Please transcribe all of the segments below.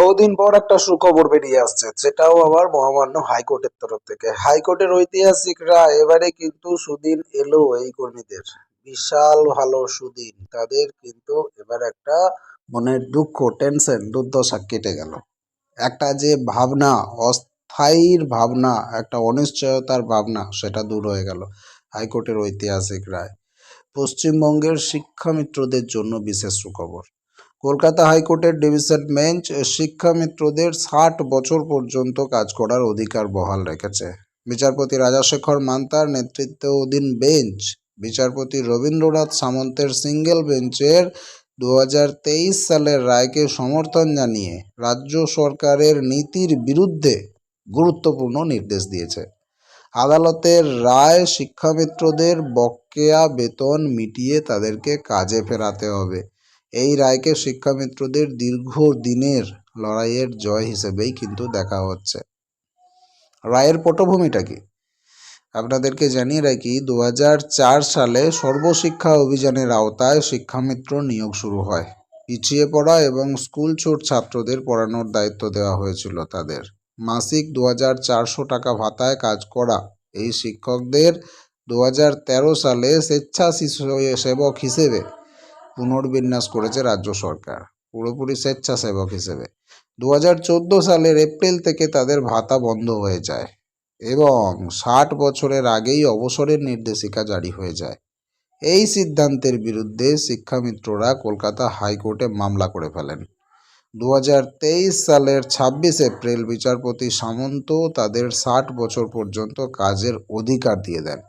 বহুদিন পর একটা সুখবর বেরিয়ে আসছে, সেটাও আবার মহামান্য হাইকোর্টের তরফ থেকে। হাইকোর্টের ঐতিহাসিক রায়, এবারে কিন্তু সুদিন এলো এই কর্মীদের। বিশাল ভালো সুদিন, তাদের কিন্তু এবার একটা মনের দুঃখ, টেনশন, দুর্দশা কেটে গেল। একটা যে ভাবনা, অস্থায়ীর ভাবনা, একটা অনিশ্চয়তার ভাবনা, সেটা দূর হয়ে গেল হাইকোর্টের ঐতিহাসিক রায়। পশ্চিমবঙ্গের শিক্ষামিত্রদের জন্য বিশেষ সুখবর। কলকাতা হাইকোর্টের ডিভিশন বেঞ্চ শিক্ষামিত্রদের ষাট বছর পর্যন্ত কাজ করার অধিকার বহাল রেখেছে। বিচারপতি রাজাশেখর মান্তার নেতৃত্বাধীন বেঞ্চ, বিচারপতি রবীন্দ্রনাথ সামন্তের সিঙ্গেল বেঞ্চের দু হাজার তেইশ সালের রায়কে সমর্থন জানিয়ে রাজ্য সরকারের নীতির বিরুদ্ধে গুরুত্বপূর্ণ নির্দেশ দিয়েছে। আদালতের রায় শিক্ষামিত্রদের বকেয়া বেতন মিটিয়ে তাদেরকে কাজে ফেরাতে হবে। এই রায়কে শিক্ষামিত্রদের দীর্ঘ দিনের লড়াইয়ের জয় হিসেবেই কিন্তু দেখা হচ্ছে। রায়ের পটভূমিটা কি? আপনাদেরকে জানিয়ে রাখি দু হাজার চার সালে সর্বশিক্ষা অভিযানের আওতায় শিক্ষামিত্র নিয়োগ শুরু হয়। পিছিয়ে পড়া এবং স্কুল ছুট ছাত্রদের পড়ানোর দায়িত্ব দেওয়া হয়েছিল তাদের। মাসিক দু টাকা ভাতায় কাজ করা এই শিক্ষকদের দু হাজার তেরো সালে স্বেচ্ছা শিশু সেবক হিসেবে পুনর্বিন্যাস করেছে রাজ্য সরকার, পুরোপুরি স্বেচ্ছাসেবক হিসেবে। দু হাজার চোদ্দ সালের এপ্রিল থেকে তাদের ভাতা বন্ধ হয়ে যায় এবং ষাট বছরের আগেই অবসরের নির্দেশিকা জারি হয়ে যায়। এই সিদ্ধান্তের বিরুদ্ধে শিক্ষামিত্ররা কলকাতা হাইকোর্টে মামলা করে ফেলেন। দু হাজার তেইশ সালের ছাব্বিশ এপ্রিল বিচারপতি সামন্ত তাদের ষাট বছর পর্যন্ত কাজের অধিকার দিয়ে দেন।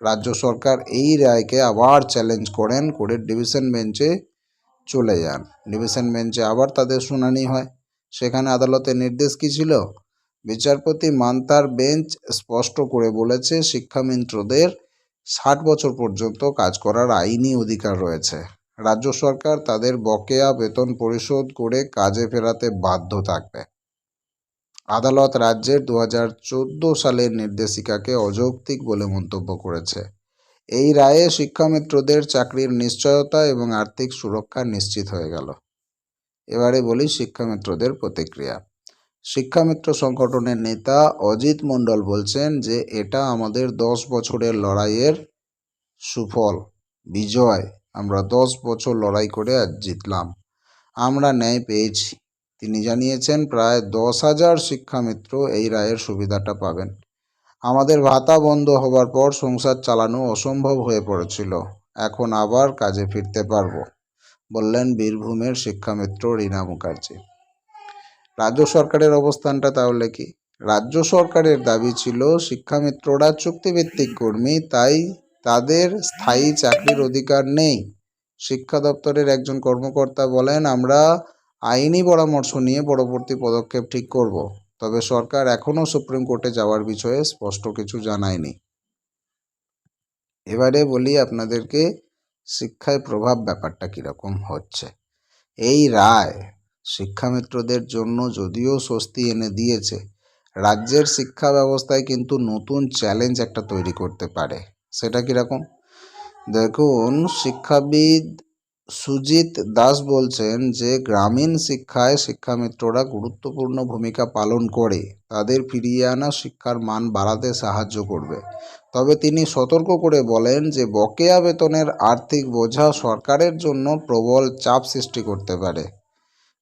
রাজ্য সরকার এই রায়কে আবার চ্যালেঞ্জ করেন করে ডিভিশন বেঞ্চে চলে যান। ডিভিশন বেঞ্চে আবার তাদের শুনানি হয়। সেখানে আদালতের নির্দেশ কী ছিল? বিচারপতি মান্তার বেঞ্চ স্পষ্ট করে বলেছে, শিক্ষামিত্রদের ষাট বছর পর্যন্ত কাজ করার আইনি অধিকার রয়েছে। রাজ্য সরকার তাদের বকেয়া বেতন পরিশোধ করে কাজে ফেরাতে বাধ্য থাকবে। আদালত রাজ্যের দু হাজার চোদ্দ সালের নির্দেশিকাকে অযৌক্তিক বলে মন্তব্য করেছে। এই রায়ে শিক্ষামিত্রদের চাকরির নিশ্চয়তা এবং আর্থিক সুরক্ষা নিশ্চিত হয়ে গেল। এবারে বলি শিক্ষামিত্রদের প্রতিক্রিয়া। শিক্ষামিত্র সংগঠনের নেতা অজিত মণ্ডল বলছেন যে, এটা আমাদের দশ বছরের লড়াইয়ের সুফল। বিজয়। আমরা দশ বছর লড়াই করে আজ জিতলাম। আমরা ন্যায় পেয়েছি। তিনি জানিয়েছেন, প্রায় দশ হাজার শিক্ষামিত্র এই রায়ের সুবিধাটা পাবেন। আমাদের ভাতা বন্ধ হবার পর সংসার চালানো অসম্ভব হয়ে পড়েছিল। এখন আবার কাজে ফিরতে পারব, বললেন বীরভূমের শিক্ষামিত্র রীনা মুখার্জি। রাজ্য সরকারের অবস্থানটা তাহলে কি? রাজ্য সরকারের দাবি ছিল শিক্ষামিত্ররা চুক্তিভিত্তিক কর্মী, তাই তাদের স্থায়ী চাকরির অধিকার নেই। শিক্ষা দপ্তরের একজন কর্মকর্তা বলেন, আমরা আইনি পরামর্শ নিয়ে পরবর্তী পদক্ষেপ ঠিক করব, তবে সরকার এখনও সুপ্রিম কোর্টে যাওয়ার বিষয়ে স্পষ্ট কিছু জানায়নি। এবারে বলি আপনাদেরকে শিক্ষায় প্রভাব ব্যাপারটা কীরকম হচ্ছে। এই রায় শিক্ষামিত্রদের জন্য যদিও স্বস্তি এনে দিয়েছে, রাজ্যের শিক্ষা ব্যবস্থায় কিন্তু নতুন চ্যালেঞ্জ একটা তৈরি করতে পারে। সেটা কীরকম? দেখুন, শিক্ষাবিদ সুজিত দাস বলছেন যে, গ্রামীণ শিক্ষায় শিক্ষামিত্ররা গুরুত্বপূর্ণ ভূমিকা পালন করে। তাদের ফিরিয়ে আনা শিক্ষার মান বাড়াতে সাহায্য করবে। তবে তিনি সতর্ক করে বলেন যে, বকেয়া বেতনের আর্থিক বোঝা সরকারের জন্য প্রবল চাপ সৃষ্টি করতে পারে।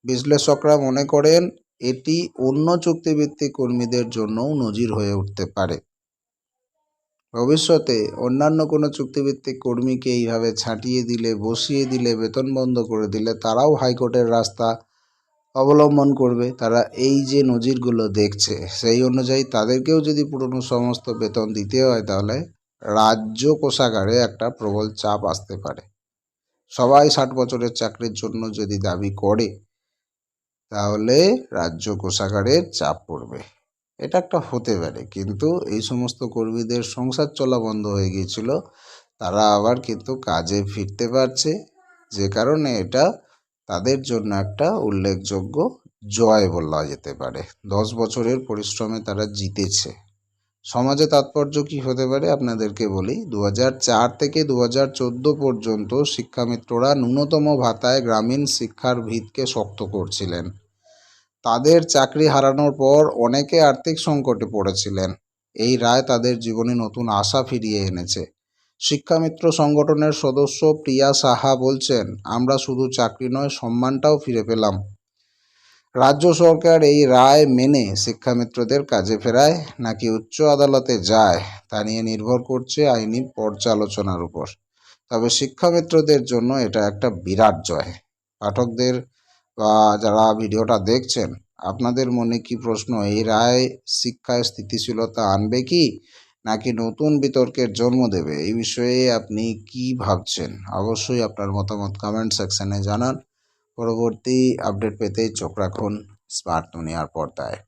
বিশ্লেষকরা মনে করেন, এটি অন্য চুক্তিভিত্তিক কর্মীদের জন্যও নজির হয়ে উঠতে পারে। ভবিষ্যতে অন্যান্য কোনো চুক্তিভিত্তিক কর্মীকে এইভাবে ছাঁটিয়ে দিলে, বসিয়ে দিলে, বেতন বন্ধ করে দিলে তারাও হাইকোর্টের রাস্তা অবলম্বন করবে। তারা এই যে নজিরগুলো দেখছে, সেই অনুযায়ী তাদেরকেও যদি পুরনো সমস্ত বেতন দিতে হয় তাহলে রাজ্য কোষাগারে একটা প্রবল চাপ আসতে পারে। সবাই ষাট বছরের চাকরির জন্য যদি দাবি করে, তাহলে রাজ্য কোষাগারের চাপ পড়বে। এটা একটা হতে পারে। কিন্তু এই সমস্ত কর্মীদের সংসার চলা বন্ধ হয়ে গিয়েছিল। তারা আবার কিন্তু কাজে ফিরতে পারছে। যে কারণে এটা তাদের জন্য একটা উল্লেখযোগ্য জয় বলা যেতে পারে। দশ বছরের পরিশ্রমে তারা জিতেছে। সমাজে তাৎপর্য কী হতে পারে আপনাদেরকে বলি দু থেকে দু পর্যন্ত শিক্ষামিত্ররা ন্যূনতম ভাতায় গ্রামীণ শিক্ষার ভিতকে শক্ত করছিলেন। তাদের চাকরি হারানোর পর অনেকে আর্থিক সংকটে পড়েছিলেন। এই রায় তাদের জীবনে নতুন আশা ফিরিয়ে এনেছে। শিক্ষামিত্র সংগঠনের সদস্য প্রিয়া সাহা বলছেন, আমরা শুধু চাকরি নয়, সম্মানটাও ফিরে পেলাম। রাজ্য সরকার এই রায় মেনে শিক্ষামিত্রদের কাজে ফেরায় নাকি উচ্চ আদালতে যায়, তা নিয়ে নির্ভর করছে আইনি পর্যালোচনার উপর। তবে শিক্ষামিত্রদের জন্য এটা একটা বিরাট জয়। পাঠকদের যারা ভিডিওটা দেখছেন, আপনাদের মনে কি প্রশ্ন, এই রায় শিক্ষায় স্থিতিশীলতা আনবে কি, নাকি নতুন বিতর্কের জন্ম দেবে? এই বিষয়ে আপনি কি ভাবছেন? অবশ্যই আপনার মতামত কমেন্ট সেকশানে জানান। পরবর্তী আপডেট পেতে চোখ রাখুন স্মার্ট দুনিয়ার পর্দায়।